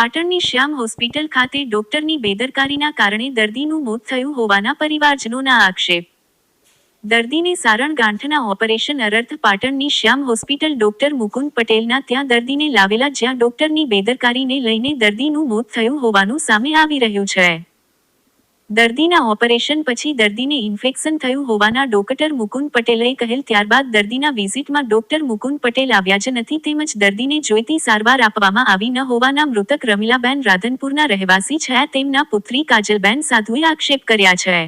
પાટણની શ્યામ હોસ્પિટલ ખાતે ડોક્ટરની બેદરકારીના કારણે દર્દીનું મોત થયું હોવાના પરિવારજનોના આક્ષેપ. દર્દીને સારણ ગાંઠના ઓપરેશન અરર્થ પાટણની શ્યામ હોસ્પિટલ ડોક્ટર મુકુંદ પટેલના ત્યાં દર્દીને લાવેલા જ્યાં ડોક્ટરની બેદરકારીને લઈને દર્દીનું મોત થયું હોવાનું સામે આવી રહ્યું છે. દર્દીના ઓપરેશન પછી દર્દીને ઇન્ફેક્શન થયું હોવાના ડોક્ટર મુકુંદ પટેલે કહેલ ત્યારબાદ દર્દીના વિઝિટમાં ડોક્ટર મુકુંદ પટેલ આવ્યા જ નથી તેમજ દર્દીને જોઈતી સારવાર આપવામાં આવી ન હોવાના મૃતક રમીલાબેન રાધનપુરના રહેવાસી છે. તેમના પુત્રી કાજલબેન સાધુએ આક્ષેપ કર્યા છે.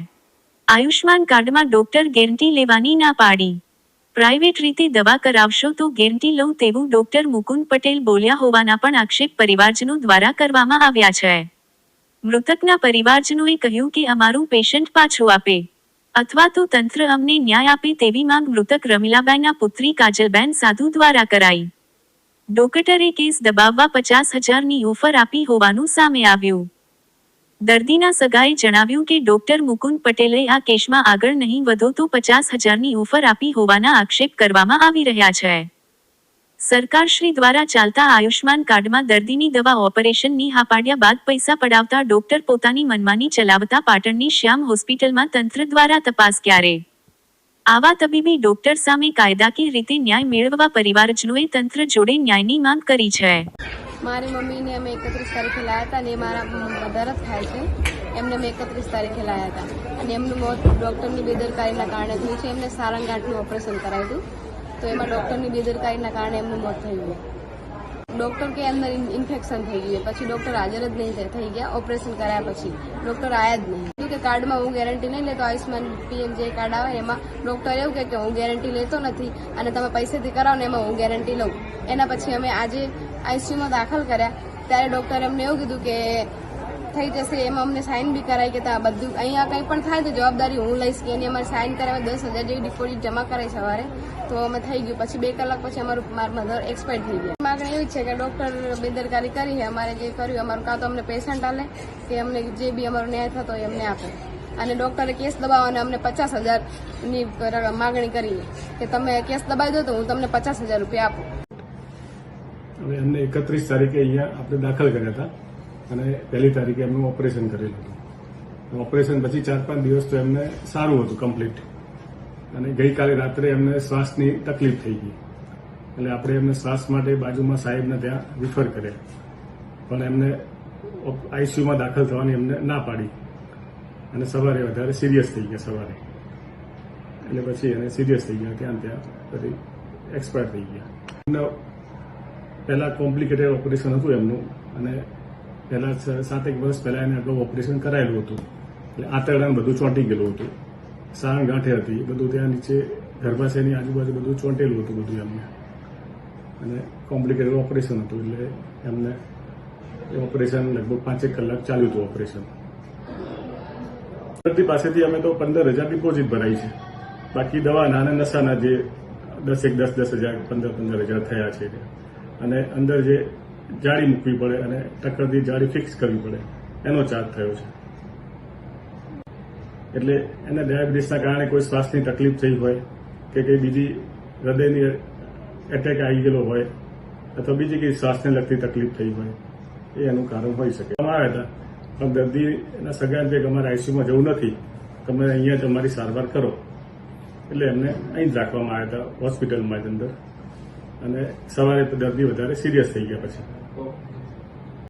આયુષ્માન કાર્ડમાં ડોક્ટર ગેરંટી લેવાની ના પાડી. પ્રાઇવેટ રીતે દવા કરાવશો તો ગેરંટી લઉં તેવું ડોક્ટર મુકુંદ પટેલ બોલ્યા હોવાના પણ આક્ષેપ પરિવારજનો દ્વારા કરવામાં આવ્યા છે. મૃતકના પરિવારજનોએ કહ્યું કે અમારું પેશન્ટ પાછું આપે. અથવા તો તંત્ર અમને ન્યાય આપે તેવી માંગ મૃતક રમીલાબેનના પુત્રી કાજલબેન સાધુ દ્વારા કરાઈ. ડોકટરે કેસ દબાવવા પચાસ હજારની ઓફર આપી હોવાનું સામે આવ્યું. દર્દીના સગાએ જણાવ્યું કે ડોક્ટર મુકુંદ પટેલે આ કેસમાં આગળ નહીં વધો તો પચાસ હજારની ઓફર આપી હોવાના આક્ષેપ કરવામાં આવી રહ્યા છે. સરકારશ્રી દ્વારા ચાલતા આયુષ્માન કાર્ડમાં દર્દીની દવા ઓપરેશનની હા પાડ્યા બાદ પૈસા પડાવતા ડોક્ટર પોતાની મનમાની ચલાવતા પાટણની શ્યામ હોસ્પિટલમાં તંત્ર દ્વારા તપાસ ક્યારે? આવા તબીબી ડોક્ટર સામે કાયદાકીય રીતે ન્યાય મેળવવા પરિવારજનોએ તંત્ર જોડે ન્યાયની માંગ કરી છે. મારી મમ્મીને અમે એકત્રીસ તારીખે લાયા હતા અને મારા જ થાય છે. એમને મેં એકત્રીસ તારીખે લાયા હતા. અને એમનું મોત ડૉક્ટરની બેદરકારીના કારણે થયું છે. એમને સારંગાંઠનું ઓપરેશન કરાવ્યું હતું. તો એમાં ડૉક્ટરની બેદરકારીના કારણે એમનું મોત થઈ ગયું ડૉક્ટર કે અંદર ઇન્ફેક્શન થઈ ગયું પછી ડૉક્ટર હાજર જ નહીં થઈ- ગયા. ઓપરેશન કરાયા પછી ડૉક્ટર આયા જ નહીં. કે કાર્ડમાં હું ગેરંટી નહીં લેતો. આયુષ્માન પીએમ જે કાર્ડ આવે એમાં ડૉક્ટર એવું કહે કે હું ગેરંટી લેતો નથી અને તમે પૈસેથી કરાવો ને એમાં હું ગેરંટી લઉં. એના પછી અમે આજે આઈસીયુમાં દાખલ કર્યા. ત્યારે ડૉક્ટરે અમને એવું કીધું કે થઈ જશે, એમાં અમને સાઇન બી કરાવી કે આ બધું. અહીંયા કંઈ પણ થાય તો જવાબદારી હું લઈશ કે એની અમારે સાઇન કરાવે, દસ હજાર જેવી ડિપોઝિટ જમા કરાવી સવારે, તો અમે થઈ ગયું. પછી બે કલાક પછી અમારું મારા મધર એક્સપાયર થઈ ગયા. માગણી એવી છે કે ડૉક્ટર બેદરકારી કરી છે, અમારે જે કર્યું, અમારું કાં તો અમને પેશન્ટ આલે કે અમને જે બી અમારો ન્યાય થતો હોય એમને આપે. અને ડૉક્ટરે કેસ દબાવવાને અમને પચાસ હજારની માગણી કરી કે તમે કેસ દબાવી દો તો હું તમને પચાસ હજાર રૂપિયા આપું. હવે અમને એકત્રીસ તારીખે અહીંયા આપણે દાખલ કર્યા હતા. અને પહેલી તારીખે એમનું ઓપરેશન કરેલું હતું. ઓપરેશન પછી ચાર પાંચ દિવસ તો એમને સારું હતું કમ્પ્લીટ અને ગઈકાલે રાત્રે એમને શ્વાસની તકલીફ થઈ ગઈ. એટલે આપણે એમને શ્વાસ માટે બાજુમાં સાહેબને ત્યાં રિફર કર્યા. પણ એમને આઈસીયુમાં દાખલ થવાની એમને ના પાડી. અને સવારે વધારે સિરિયસ થઈ ગયા સવારે. એટલે પછી એને સિરિયસ થઈ ગયા, ત્યાં ત્યાં પછી એક્સપાયર થઈ ગયા. એમને પહેલાં કોમ્પ્લિકેટેડ ઓપરેશન હતું એમનું. અને પહેલા સાત સાતેક વર્ષ પહેલા એને અગાઉ ઓપરેશન કરાયેલું હતું. એટલે આંતરડાને બધું ચોંટી ગયેલું હતું. સાણ ગાંઠે હતી. બધું ત્યાં નીચે ગર્ભાશયની આજુબાજુ બધું ચોંટેલું હતું બધું એમને. અને કોમ્પ્લિકેટેડ ઓપરેશન હતું. એટલે એમને એ ઓપરેશન લગભગ પાંચેક કલાક ચાલ્યું હતું ઓપરેશન દર્દી પાસેથી અમે તો પંદર હજાર ડિપોઝિટ ભરાઈ છે. બાકી દવાના અને નશાના જે દસ એક દસ દસ હજાર પંદર પંદર હજાર થયા છે. અને અંદર જે જાળી મૂકવી પડે અને ટક્કરથી જાળી ફિક્સ કરવી પડે. એનો ચાર્જ થયો છે. એટલે એને ડાયાબિટીસના કારણે કોઈ શ્વાસની તકલીફ થઈ હોય કે કંઈ બીજી હૃદયની એટેક આવી ગયેલો હોય અથવા બીજી કંઈ શ્વાસને લગતી તકલીફ થઈ હોય, એ એનું કારણ હોઈ શકે. અમે હતા પણ દર્દીના સગા કે અમારે આઈસીયુમાં જવું નથી, તમે અહીંયા જ અમારી સારવાર કરો. એટલે એમને અહીં જ રાખવામાં આવ્યા હતા હોસ્પિટલમાં જ અંદર. અને સવારે તો દર્દી વધારે સિરિયસ થઈ ગયા પછી.